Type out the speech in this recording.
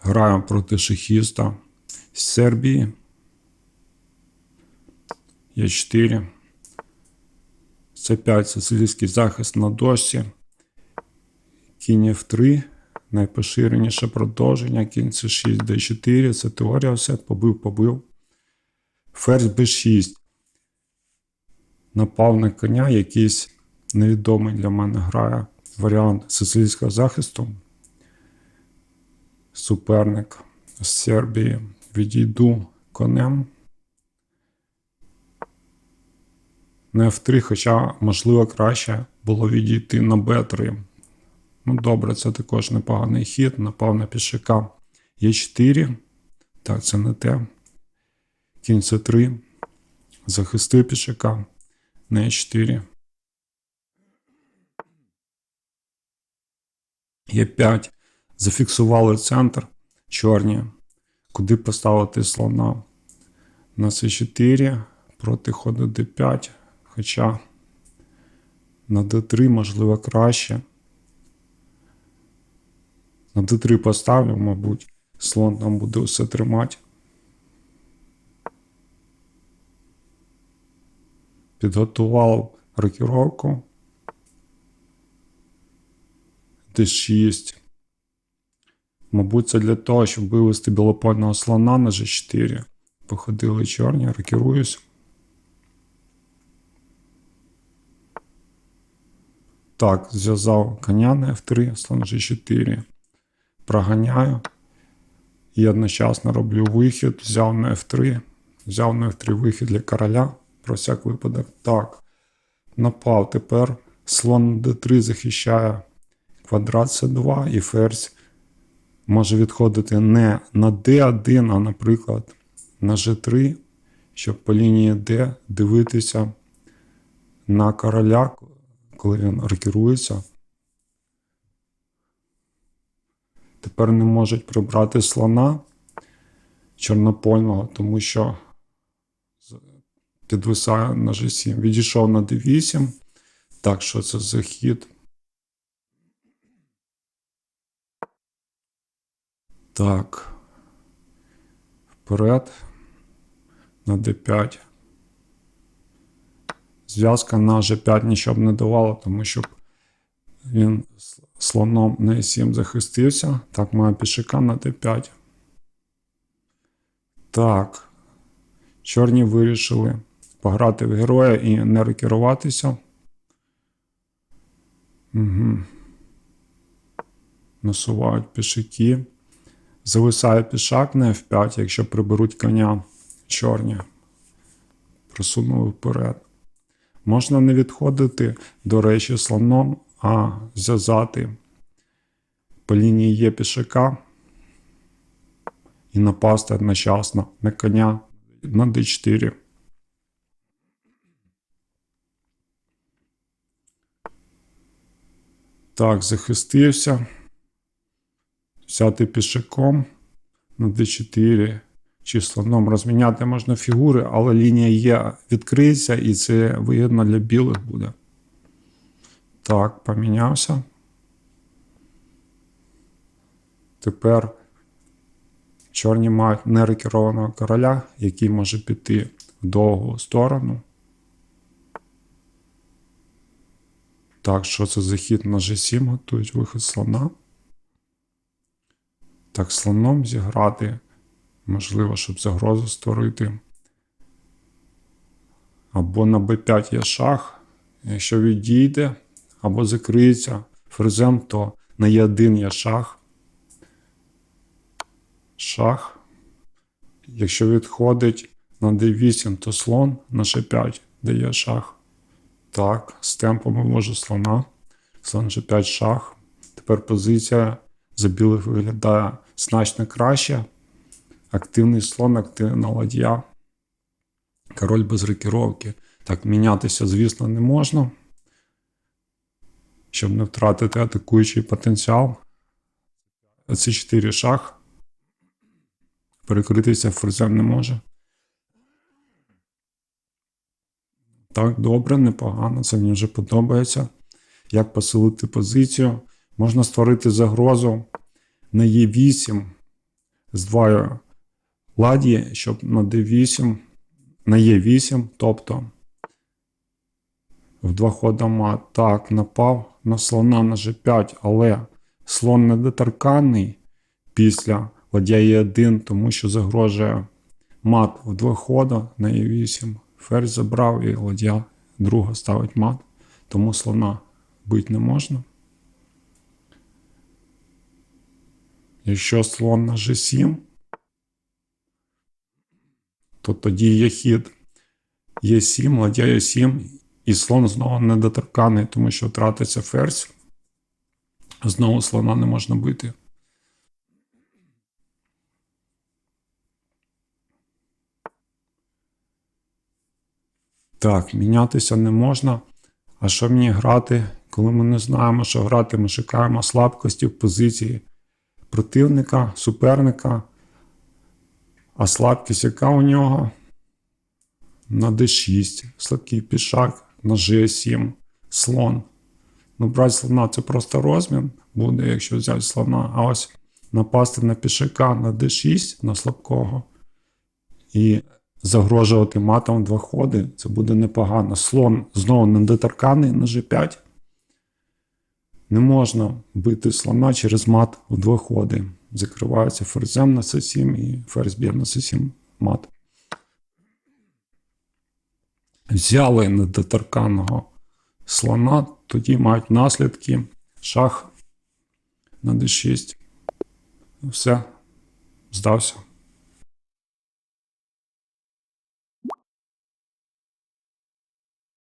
Граємо проти шахіста з Сербії. Є 4. С5 сицилійський захист на дошці. Кінь F3. Найпоширеніше продовження. Кінь C6, D4. Це теорія все. Побив, побив. Ферзь B6. Напав на коня якийсь невідомий для мене грає варіант сицилійського захисту. Суперник з Сербії. Відійду конем. На F3, хоча, можливо, краще було відійти на B3. Ну, добре, це також непоганий хід. Напав на пішака Е4. Так, це не те. Кінь С3. Захистив пішака на Е4. Е5. Зафіксували центр чорні. Куди поставити слона? На С4 проти ходу Д5. Хоча на Д3 можливо краще. На Д3 поставлю, мабуть, слон там буде все тримати. Підготував рокіровку. Д6. Мабуть, це для того, щоб вивести білопольного слона на G4. Походили чорні, рокіруюсь. Так, зв'язав коня на F3, слон G4. Проганяю. І одночасно роблю вихід. Взяв на F3. Взяв на F3 вихід для короля. Про всяк випадок. Так. Напав. Тепер слон D3 захищає квадрат С2 і ферзь може відходити не на D1, а, наприклад, на G3, щоб по лінії D дивитися на короля, коли він рокірується. Тепер не можуть прибрати слона чорнопольного, тому що підвисає на G7. Відійшов на D8. Так, що це за хід? Так. Вперед. На D5. Зв'язка на G5 нічого б не давала, тому що він слоном на E7 захистився. Так, має пішака на D5. Так. Чорні вирішили пограти в героя і не рекеруватися. Угу. Насувають пішаки. Зависає пішак на F5, якщо приберуть коня чорні. Просунули вперед. Можна не відходити, до речі, слоном, а зв'язати по лінії є пішака і напасти одночасно на коня на d4. Так, захистився. Взяти пішаком на d4 чи слоном розміняти можна фігури, але лінія є відкриється і це вигідно для білих буде. Так, помінявся. Тепер чорні мають нерекерованого короля, який може піти в довгу сторону. Так, що це за хід на G7 готують вихід слона. Так, слоном зіграти. Можливо, щоб загрозу створити. Або на b5 є шах. Якщо відійде, або закриється фрезем, то на Е1 є шах. Шах. Якщо відходить на d8, то слон на G5 дає шах. Так, з темпом вивожу слона. Слон G5 шах. Тепер позиція за білих виглядає значно краще. Активний слон, активна ладья. Король без рокіровки. Так, мінятися, звісно, не можна. Щоб не втратити атакуючий потенціал. Це 4 шах. Перекритися ферзем не може. Так, добре, непогано. Це мені вже подобається. Як посилити позицію. Можна створити загрозу на Е8 здвоюю ладі, щоб на d8, на e8, тобто в два хода мат. Так, напав на слона на g5, але слон недоторканий після ладья e1, тому що загрожує мат в два хода на e8. Ферзь забрав і ладья друга ставить мат, тому слона бити не можна. Якщо слон на g7, то тоді є хід Е7, ладья Е7, і слон знову недоторканий, тому що втратиться ферзь. Знову слона не можна бити. Так, мінятися не можна. А що мені грати, коли ми не знаємо, що грати, ми шукаємо слабкості в позиції противника, суперника. А слабкість, яка у нього? На d6, слабкий пішак, на g7, слон. Ну, брати слона це просто розмін буде, якщо взяти слона. А ось напасти на пішака на d6, на слабкого. І загрожувати матом два ходи, це буде непогано. Слон знову недоторканий на g5. Не можна бити слона через мат в два ходи. Закривається ферзем на c7 і ферзь б'є на c7 мат. Взяли недоторканого слона, тоді мають наслідки. Шах на d6. Все, здався.